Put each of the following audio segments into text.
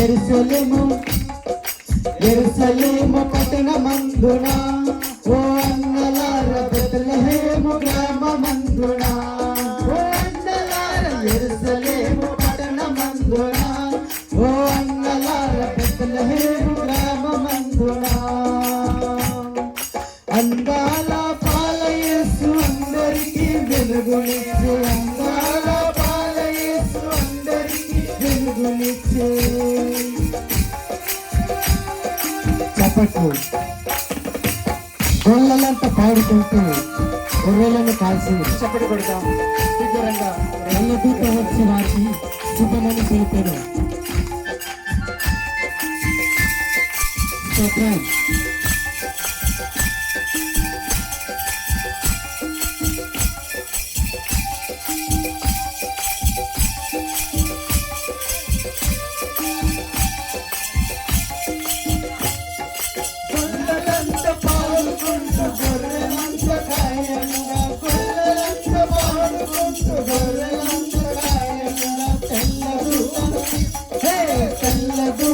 ఎరుసలేము. ఎరుసలేము పట్టణ మందునా వెలుగునిచ్చు అందాల బాలయేసు అందరికీ వెలుగునిచ్చు చప్పట్లు పాడుకుంటూ గొర్రెలను కాల్సి చప్పటి కొడతాం. విగ్రహంగా వెళ్ళదూత వచ్చి వారికి శుభమని తెలిపాను స్తోత్రం ಎಲ್ಲದೂ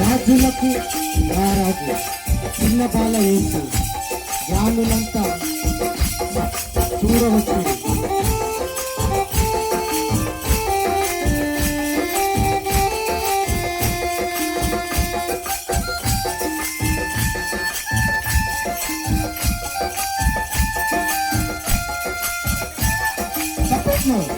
రాజులకు రారాజు చిన్న బాల ఏంటి జ్ఞానులంతా చూడవచ్చు Smooth.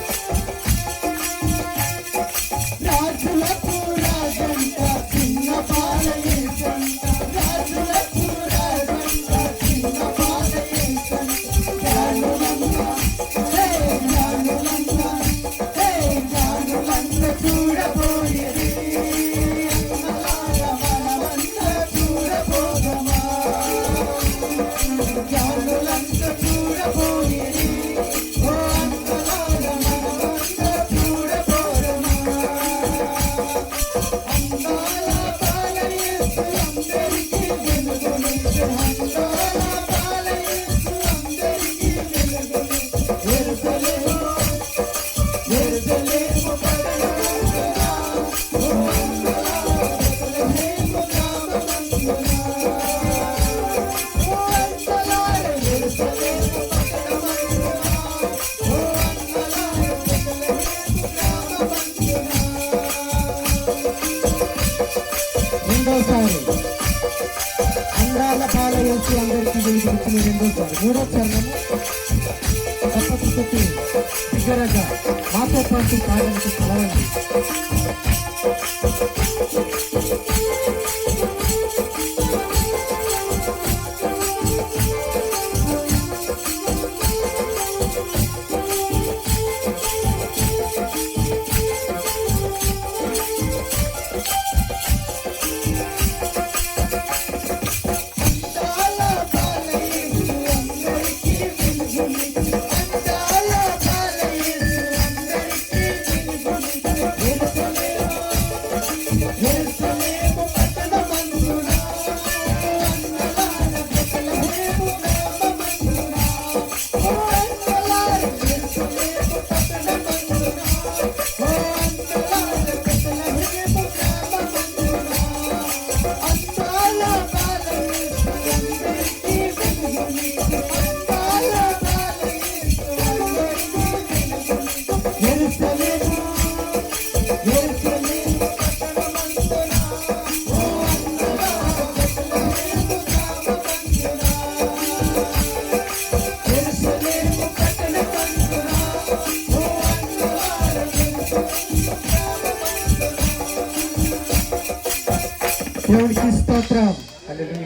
చంద్రాల పాల నుంచి అందరికీ వెళ్ళిపడుతున్న రెండోసారి మూడో చరణము తప్పకుండా బిగ్గరగా మాతో పాటు పాడడానికి కలవండి. దేవునికి స్తోత్రం హల్లెలూయా